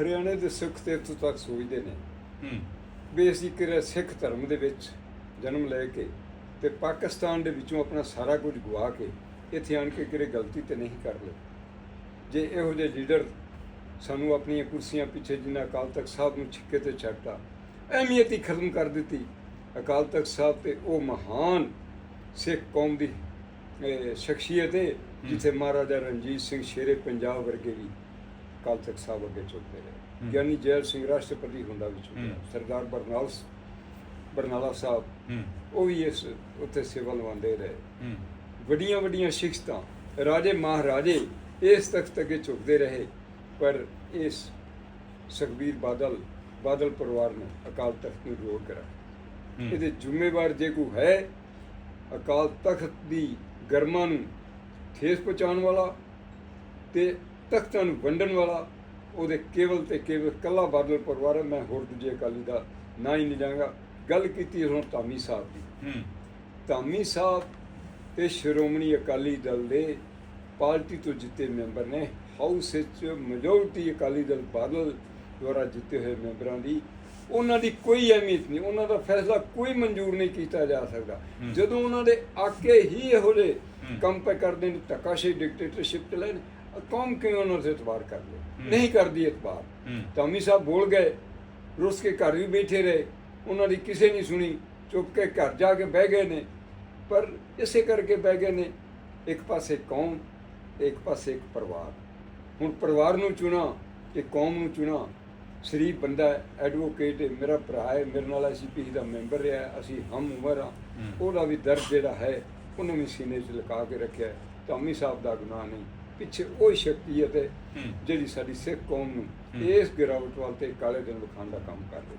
ਹਰਿਆਣੇ ਦੇ ਸਿੱਖ ਤੇ ਇੱਥੋਂ ਤੱਕ ਸੋਚਦੇ ਨੇ। ਹੂੰ। ਵੀ ਅਸੀਂ ਕਿਰੇ ਸਿੱਖ ਧਰਮ ਦੇ ਵਿੱਚ ਜਨਮ ਲੈ ਕੇ ਤੇ ਪਾਕਿਸਤਾਨ ਦੇ ਵਿੱਚੋਂ ਆਪਣਾ ਸਾਰਾ ਕੁਝ ਗਵਾ ਕੇ ਇੱਥੇ ਆਣ ਕੇ ਕਿਰੇ ਗਲਤੀ ਤੇ ਨਹੀਂ ਕਰ ਲਈ ਜੇ ਇਹੋ ਜਿਹੇ ਲੀਡਰ ਸਾਨੂੰ ਆਪਣੀਆਂ ਕੁਰਸੀਆਂ ਪਿੱਛੇ ਜਿਨ੍ਹਾਂ ਅਕਾਲ ਤਖਤ ਸਾਹਿਬ ਨੂੰ ਛਿੱਕੇ ਤੇ ਛੱਡਤਾ ਅਹਿਮੀਅਤ ਹੀ ਖਤਮ ਕਰ ਦਿੱਤੀ ਅਕਾਲ ਤਖਤ ਸਾਹਿਬ ਤੇ ਉਹ ਮਹਾਨ ਸਿੱਖ ਕੌਮ ਦੀ ਸ਼ਖਸੀਅਤ ਹੈ। ਜਿੱਥੇ ਮਹਾਰਾਜਾ ਰਣਜੀਤ ਸਿੰਘ ਸ਼ੇਰੇ ਪੰਜਾਬ ਵਰਗੇ ਵੀ ਅਕਾਲ ਤਖਤ ਸਾਹਿਬ ਅੱਗੇ ਝੁਕਦੇ ਰਹੇ। ਗਿਆਨੀ ਜੈਲ ਸਿੰਘ ਰਾਸ਼ਟਰਪਤੀ ਹੁੰਦਾ ਵੀ ਝੁਕਿਆ। ਸਰਦਾਰ ਬਰਨਾਲ ਬਰਨਾਲਾ ਸਾਹਿਬ। ਉਹ ਵੀ ਇਸ ਉੱਥੇ ਸੇਵਾ ਨਿਭਾਉਂਦੇ ਰਹੇ। ਵੱਡੀਆਂ ਵੱਡੀਆਂ ਸ਼ਖਸੀਅਤਾਂ ਰਾਜੇ ਮਹਾਰਾਜੇ ਇਸ ਤਖਤ ਅੱਗੇ ਝੁਕਦੇ ਰਹੇ। ਪਰ ਇਸ ਸੁਖਬੀਰ ਬਾਦਲ ਬਾਦਲ ਪਰਿਵਾਰ ਨੇ ਅਕਾਲ ਤਖਤ ਨੂੰ ਰੋੜ ਕਰਾ। ਇਹਦੇ ਜ਼ਿੰਮੇਵਾਰ ਜੇ ਕੋਈ ਹੈ ਅਕਾਲ ਤਖਤ ਦੀ ਗਰਮਾਂ ਨੂੰ ਠੇਸ ਪਹੁੰਚਾਉਣ ਵਾਲਾ ਤੇ ਤਖਤਾਂ ਨੂੰ ਵੰਡਣ ਵਾਲਾ ਉਹਦੇ ਕੇਵਲ ਤੇ ਕੇਵਲ ਕੱਲਾ ਬਾਦਲ ਪਰਿਵਾਰ ਹੈ ਮੈਂ ਹੋਰ ਦੂਜੇ ਅਕਾਲੀ ਦਾ ਨਾ ਹੀ ਨਹੀਂ ਜਾਵਾਂਗਾ ਗੱਲ ਕੀਤੀ ਹੁਣ ਧਾਮੀ ਸਾਹਿਬ ਦੀ। ਹੂੰ। ਧਾਮੀ ਸਾਹਿਬ ਤੇ ਸ਼੍ਰੋਮਣੀ ਅਕਾਲੀ ਦਲ ਦੇ ਪਾਰਟੀ ਤੋਂ ਜਿੱਤੇ ਮੈਂਬਰ ਨੇ। ਹਾਊਸ ਵਿੱਚ ਮੈਜੋਰਟੀ ਅਕਾਲੀ ਦਲ ਬਾਦਲ ਦੁਆਰਾ ਜਿੱਤੇ ਹੋਏ ਮੈਂਬਰਾਂ ਦੀ। ਉਹਨਾਂ ਦੀ ਕੋਈ ਅਹਿਮੀਅਤ ਨਹੀਂ ਉਹਨਾਂ ਦਾ ਫੈਸਲਾ ਕੋਈ ਮਨਜ਼ੂਰ ਨਹੀਂ ਕੀਤਾ ਜਾ ਸਕਦਾ। ਜਦੋਂ ਉਹਨਾਂ ਦੇ ਆਕੇ ਹੀ ਇਹੋ ਜਿਹੇ। ਕੰਮ ਪੈ ਕਰਦੇ ਨੇ ਧੱਕਾਸ਼ਾਹੀ ਡਿਕਟੇਟਰਸ਼ਿਪ ਤੇ ਲੈਣ ਕੌਮ ਕਿਉਂ ਉਹਨਾਂ ਤੇ ਇਤਬਾਰ ਕਰ ਲੇ ਹੂੰ। ਨਹੀਂ ਕਰਦੀ ਇਤਬਾਰ ਹੂੰ ਧਾਮੀ ਸਾਹਿਬ ਬੋਲ ਗਏ ਰੁੱਸ ਕੇ ਘਰ ਵੀ ਬੈਠੇ ਰਹੇ ਉਹਨਾਂ ਦੀ ਕਿਸੇ ਨਹੀਂ ਸੁਣੀ ਚੁੱਪ ਕੇ ਘਰ ਜਾ ਕੇ ਬਹਿ ਗਏ ਨੇ ਪਰ ਇਸੇ ਕਰਕੇ ਬਹਿ ਗਏ ਨੇ ਇੱਕ ਪਾਸੇ ਕੌਮ ਇੱਕ ਪਾਸੇ ਇੱਕ ਪਰਿਵਾਰ ਹੁਣ ਪਰਿਵਾਰ ਨੂੰ ਚੁਣਾ ਤੇ ਕੌਮ ਨੂੰ ਚੁਣਾ ਸ਼ਰੀਫ ਬੰਦਾ ਹੈ ਐਡਵੋਕੇਟ ਹੈ ਮੇਰਾ ਭਰਾ ਹੈ ਮੇਰੇ ਨਾਲ ਐਸਪੀ ਦਾ ਮੈਂਬਰ ਰਿਹਾ ਅਸੀਂ ਹਮ ਉਮਰ ਆ। ਉਹਦਾ ਵੀ ਦਰਦ ਜਿਹੜਾ ਹੈ ਉਹਨੇ ਵੀ ਸੀਨੇ 'ਚ ਲਗਾ ਕੇ ਰੱਖਿਆ। ਧਾਮੀ ਸਾਹਿਬ ਦਾ ਗੁਨਾਹ ਨਹੀਂ ਪਿੱਛੇ ਉਹ ਸ਼ਕਤੀਅਤ ਹੈ ਹੂੰ। ਜਿਹੜੀ ਸਾਡੀ ਸਿੱਖ ਕੌਮ ਨੂੰ। ਇਸ ਗਿਰਾਵਟ ਵੱਲ ਤੇ ਕਾਲੇ ਦਿਨ ਵਿਖਾਉਣ ਦਾ ਕੰਮ ਕਰ ਰਹੀ